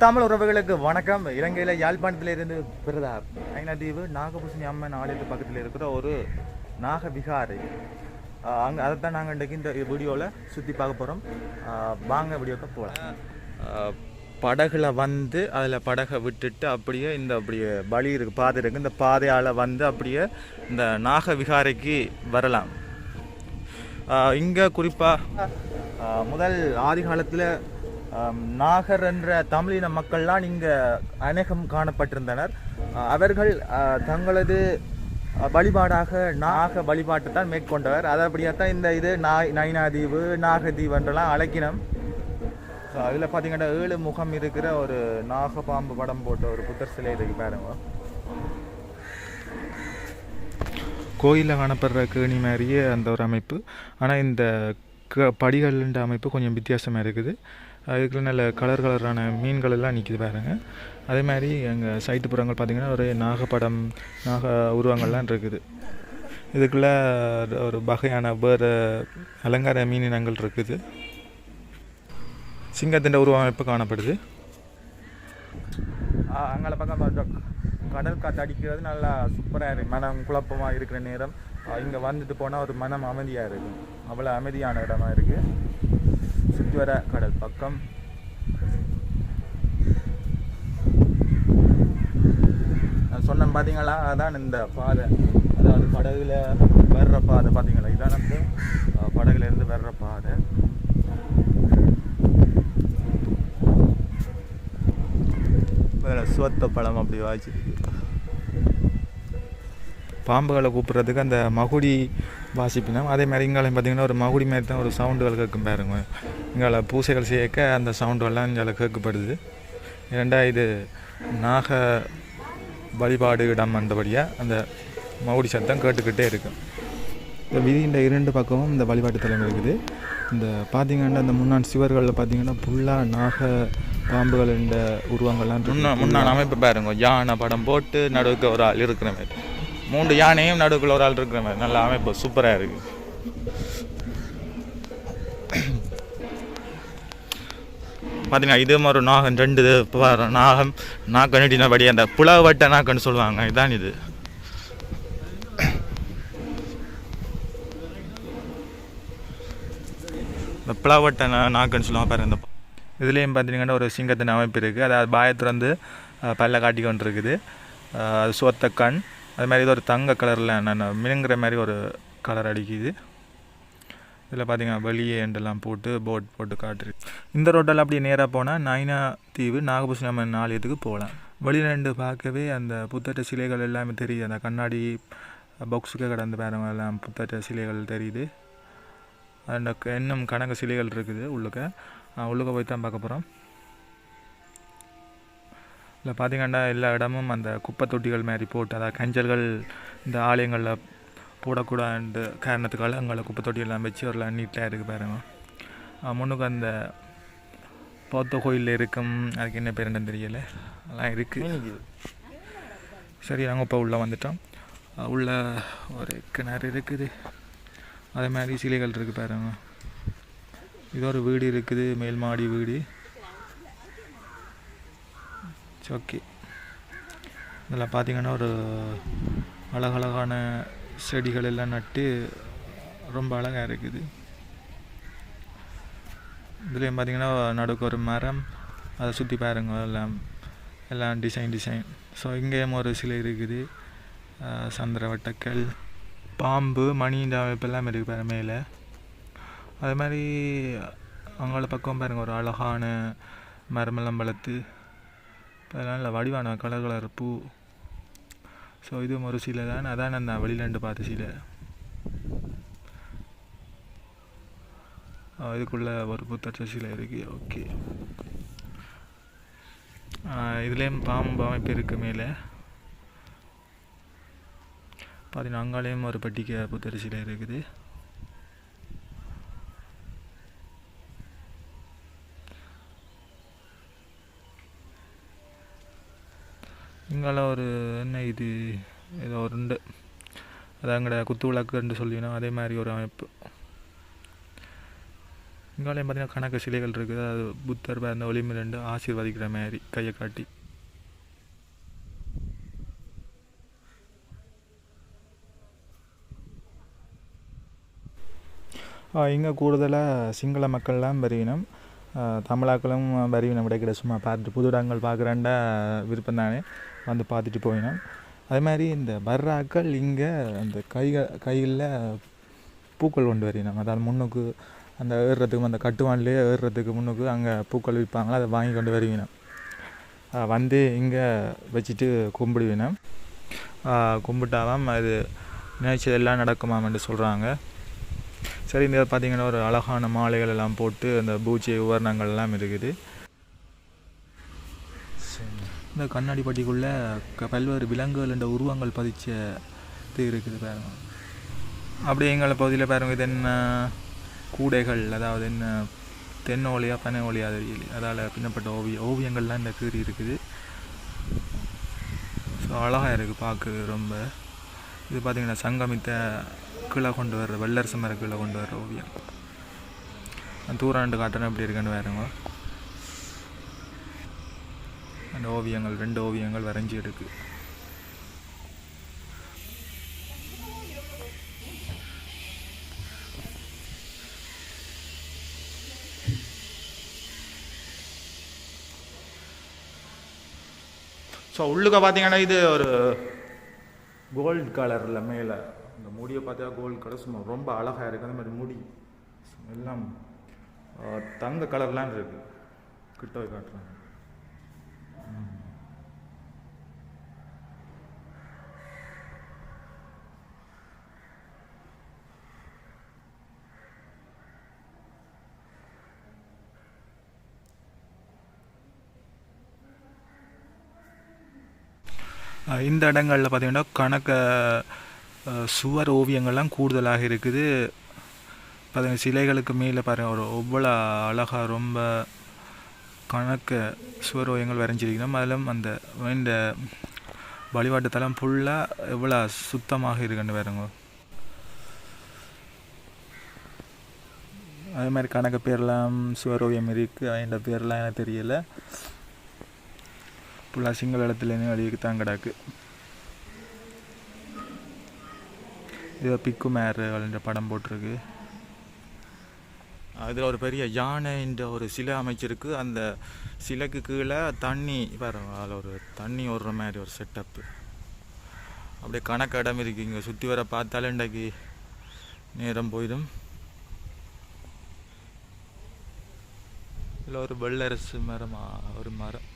தமிழ் உறவுகளுக்கு வணக்கம். இலங்கையில் யாழ்ப்பாணத்திலிருந்து பிரதா ஐநாதீவு நாகபூசணி அம்மன் ஆலயத்து பக்கத்தில் இருக்கிற ஒரு நாக விகாரை அங்கே அங்க அதைத்தான் நாங்கள் இன்றைக்கு இந்த வீடியோவில் சுற்றி பார்க்க போகிறோம் வாங்க வீடியோக்கு போகலாம் படகுல வந்து அதில் படகை விட்டுட்டு அப்படியே இந்த அப்படியே வழி இருக்கு பாதை இருக்குது இந்த பாதையால் வந்து அப்படியே இந்த நாக விகாரைக்கு வரலாம் இங்கே குறிப்பாக முதல் ஆதி காலத்தில் நாகர் என்ற தமிழின மக்கள்லாம் இங்கே அநேகம் காணப்பட்டிருந்தனர். அவர்கள் தங்களது வழிபாடாக நாக வழிபாட்டை தான் மேற்கொண்டவர். அதபடியாக தான் இந்த இது நாய் நைனாதீவு நாகதீவு என்றெல்லாம் அழைக்கினம். ஸோ அதில் பார்த்தீங்கன்னா ஏழு முகம் இருக்கிற ஒரு நாகபாம்பு படம் போட்ட ஒரு புத்தர் சிலை இருக்கு பாருங்க. கோயிலில் காணப்படுற கேணி மாதிரியே அந்த ஒரு அமைப்பு. ஆனால் இந்த க படிகள்ன்ற அமைப்பு கொஞ்சம் வித்தியாசமாக இருக்குது. அதுக்குள்ள நல்ல கலர் கலரான மீன்கள் எல்லாம் நிற்கிது பாருங்க. அதே மாதிரி எங்கள் சைட்டு புறங்கள் பார்த்திங்கன்னா ஒரு நாகப்படம் நாக உருவங்கள்லாம் இருக்குது. இதுக்குள்ளே ஒரு வகையான வேறு அலங்கார மீன் இனங்கள் இருக்குது. சிங்கத்தின் உருவமைப்பு காணப்படுது. அங்கே பக்கம் கடல் காற்று அடிக்கிறது நல்லா சூப்பராக இருக்கு. மனம் குழப்பமாக இருக்கிற நேரம். இங்கே வந்துட்டு போனால் ஒரு மனம் அமைதியாக இருக்கும். அவ்வளோ அமைதியான இடமா இருக்குது சுற்றி வர கடல் பக்கம். நான் சொன்னேன் பார்த்தீங்களா அதான் இந்த பாதை. அதாவது படகுல வர்ற பாதை பார்த்தீங்களா இதான் வந்து படகுல இருந்து வர்ற பாதை. சுவத்த பழம் அப்படி வாய்ச்சிருக்கு. பாம்புகளை கூப்பிட்றதுக்கு அந்த மகுடி வாசிப்பினம். அதே மாதிரி இங்காலையும் பார்த்தீங்கன்னா ஒரு மகுடி மாதிரி தான் ஒரு சவுண்டுகள் கேட்கும் பாருங்க. இங்கே பூசைகள் சேர்க்க அந்த சவுண்டெல்லாம் இங்கே கேட்கப்படுது. ஏண்டா இது நாக வழிபாடு இடம் அந்தபடியாக அந்த மவுடி சத்தம் கேட்டுக்கிட்டே இருக்கு. இந்த விதியின் இரண்டு பக்கமும் இந்த வழிபாட்டு தலம் இருக்குது. இந்த பார்த்தீங்கன்னா இந்த முன்னாள் சிவர்களில் பார்த்தீங்கன்னா ஃபுல்லாக நாக பாம்புகள் இந்த உருவங்கள்லாம் முன்னா முன்னாள் அமைப்பு பாருங்க. யானை படம் போட்டு நடுவுக்கு ஒரு ஆள் இருக்கிற மாதிரி. மூன்று யானையும் நடுவுக்குள்ள ஒரு ஆள் இருக்கிற மாதிரி. நல்ல அமைப்பு சூப்பராக இருக்குது பார்த்தீங்கன்னா இது ஒரு நாகம் ரெண்டு இது நாகம் நாக்கன்னுட்டினா படி அந்த புலவட்ட நாக்குன்னு சொல்லுவாங்க. இதான் இது. இந்த பிளவட்ட நா- நாக்குன்னு சொல்லுவாங்க பாருங்க இந்த இதுலேயும் பார்த்தீங்கன்னா ஒரு சிங்கத்தின் அமைப்பு இருக்குது அதாவது பாயத்தில் வந்து பல்ல காட்டி கொண்டு இருக்குது அது சோத்த கண். அது மாதிரி இது ஒரு தங்க கலரில் நான் மினுங்கிற மாதிரி ஒரு கலர் அடிக்குது. இதில் பார்த்தீங்கன்னா வெளியே எண்டெல்லாம் போட்டு போட் போட்டு காட்டுரு இந்த ரோட்டில் அப்படியே நேராக போனால் நைனா தீவு நாகபூஷணி அம்மன் ஆலயத்துக்கு போகலாம். வெளியில் ரெண்டு பார்க்கவே அந்த புத்தட்ட சிலைகள் எல்லாமே தெரியுது. அந்த கண்ணாடி பாக்ஸுக்கு கடந்து பேரவங்க எல்லாம் புத்தட்ட சிலைகள் தெரியுது. அந்த க- இன்னும் கணக்கு சிலைகள் இருக்குது உள்ளுக்க. உள்ளுக்க போய் தான் பார்க்க போகிறோம் இல்லை பார்த்தீங்கன்னா எல்லா இடமும் அந்த குப்பை தொட்டிகள் மாதிரி போட்டு அதாவது கஞ்சல்கள் இந்த ஆலயங்களில் போடக்கூடாது காரணத்துக்காக அங்கே குப்பை தொட்டி எல்லாம் வச்சு ஒரு நீட்டாக இருக்குது பாருங்க. அஹ் முன்னுக்கு அந்த பௌத்த கோயிலில் இருக்கும். அதுக்கு என்ன பேர் என்னன்னு தெரியல. அதெல்லாம் இருக்குது சரி நாங்கள் இப்போ உள்ளே வந்துட்டோம். உள்ள ஒரு கிணறு இருக்குது. அதே மாதிரி சிலைகள் இருக்குது பாருங்க. இது ஒரு வீடு இருக்குது மேல் மாடி வீடு. ஓகே. இதில் பார்த்தீங்கன்னா ஒரு அழகழகான செடிகள் எல்லாம் நட்டு ரொம்ப அழகாக இருக்குது. இதுலேயும் பார்த்தீங்கன்னா நடுக்கு ஒரு மரம் அதை சுற்றி பாருங்க எல்லாம் எல்லாம் டிசைன் டிசைன் ஸோ இங்கேயும் ஒரு சிலை இருக்குது. சந்திர வட்டக்கல் பாம்பு மணின்ற இப்பெல்லாம் இருக்குது பாரு மேலே. அது மாதிரி அவங்கள பக்கம் பாருங்கள் ஒரு அழகான மரமெல்லாம் வளர்த்து அதெல்லாம் நல்ல வடிவான கலர் கலர் பூ ஸோ இதுவும் ஒரு சிலை தான். அதான் அந்த வெளியிலண்டு பார்த்த சிலை. இதுக்குள்ளே ஒரு புத்தச்ச சிலை இருக்கு. ஓகே. இதுலேயும் பாம்பு அமைப்பு இருக்குது மேலே. பார்த்தீங்கன்னா அங்காலேயும் ஒரு பட்டிக்க புத்தர் சிலை இருக்குது. இங்கால ஒரு என்ன இது ஏதோ ஒரு ரெண்டு. அது அங்கட குத்து விளக்குன்னு சொல்லினோம். அதே மாதிரி ஒரு அமைப்பு. இங்காலையும் பார்த்தீங்கன்னா கணக்கு சிலைகள் இருக்குது. அது புத்தர் அந்த ஒளிமிரண்டு ஆசீர்வதிக்கிற மாதிரி கையை காட்டி. இங்கே கூடுதலாக சிங்கள மக்கள்லாம் வருவினம் தமிழாக்களும் வருவினம் கிடைக்கிற சும்மா பார்த்துட்டு புது இடங்கள் பார்க்குறாண்டா விருப்பம் தானே வந்து பார்த்துட்டு போயினோம் அதே மாதிரி இந்த வர்றாக்கள் இங்கே அந்த கைகள் கையில் பூக்கள் கொண்டு வரினோம் அதாவது முன்னுக்கு அந்த ஏறுறதுக்கு அந்த கட்டுவான்லேயே ஏறுறதுக்கு முன்னுக்கு அங்கே பூக்கள் விற்பாங்களா அதை வாங்கி கொண்டு வருவினோம் வந்து இங்கே வச்சுட்டு கும்பிடுவினோம் கும்பிட்டாவாம் அது நினைச்சதெல்லாம் நடக்குமாம்னு சொல்கிறாங்க சரி இந்த பார்த்தீங்கன்னா ஒரு அழகான மாலைகள் எல்லாம் போட்டு அந்த பூஜை உபரணங்கள் எல்லாம் இருக்குது. இந்த கண்ணாடி பட்டிக்குள்ளே க பல்வேறு விலங்குகள் என்ற உருவங்கள் பதிச்ச இது இருக்குது பாருங்க. அப்படியே எங்களை பகுதியில் பாருங்க இது என்ன கூடைகள் அதாவது என்ன தென் ஓலையா பனை ஓலையா தெரியல. அதால் பின்னப்பட்ட ஓவிய ஓவியங்கள்லாம் இந்த கீறி இருக்குது. ஸோ அழகாக இருக்குது பார்க்க ரொம்ப. இது பார்த்திங்கன்னா சங்கமித்த கீழே கொண்டு வர்ற வெள்ளரசு மர கீழே கொண்டு வர்ற ஓவியம். தூராண்டு காட்டுறேன் எப்படி இருக்குன்னு வேறுங்க அந்த ஓவியங்கள் ரெண்டு ஓவியங்கள் வரைஞ்சி இருக்கு ஸோ உள்ளுக்க பார்த்தீங்கன்னா இது ஒரு கோல்டு கலரில் மேலே இந்த மூடியை பார்த்தா கோல்டு கலர் சும்மா ரொம்ப அழகாக இருக்குது அந்த மாதிரி மூடி. எல்லாம் தங்க கலர்லாம் இருக்கு. கிட்ட போய் காட்டுறாங்க. இந்த இடங்களில் பார்த்தீங்கன்னா கணக்க சுவர் ஓவியங்கள்லாம் கூடுதலாக இருக்குது. பார்த்தீங்கன்னா சிலைகளுக்கு மேலே பாருங்க ஒரு அவ்வளோ அழகாக ரொம்ப கணக்கு சுவர் ஓவியங்கள் வரைஞ்சிருக்கணும். அதிலும் அந்த இந்த வழிபாட்டு தலம் ஃபுல்லாக எவ்வளோ சுத்தமாக இருக்குன்னு பாருங்க. அதே மாதிரி கணக்கு பேர்லாம் சுவர் ஓவியம் இருக்குது அந்த பேர்லாம் எனக்கு தெரியலை. ஃபுல்லாக சிங்கள இடத்துலேருந்து வழிக்கு தான் கிடக்கு. இது பிக்கு மேருன்ற படம் போட்டிருக்கு. அதில் ஒரு பெரிய யானைன்ற ஒரு சிலை அமைச்சிருக்கு. அந்த சிலைக்கு கீழே தண்ணி வேறு அதில் ஒரு தண்ணி ஓடுற மாதிரி ஒரு செட்டப்பு அப்படியே கணக்கு இடம் இருக்கு. இங்கே சுற்றி வர பார்த்தாலே இன்றைக்கு நேரம் போயிடும். இதில் ஒரு வெள்ளரசு மரம் ஒரு மரம்.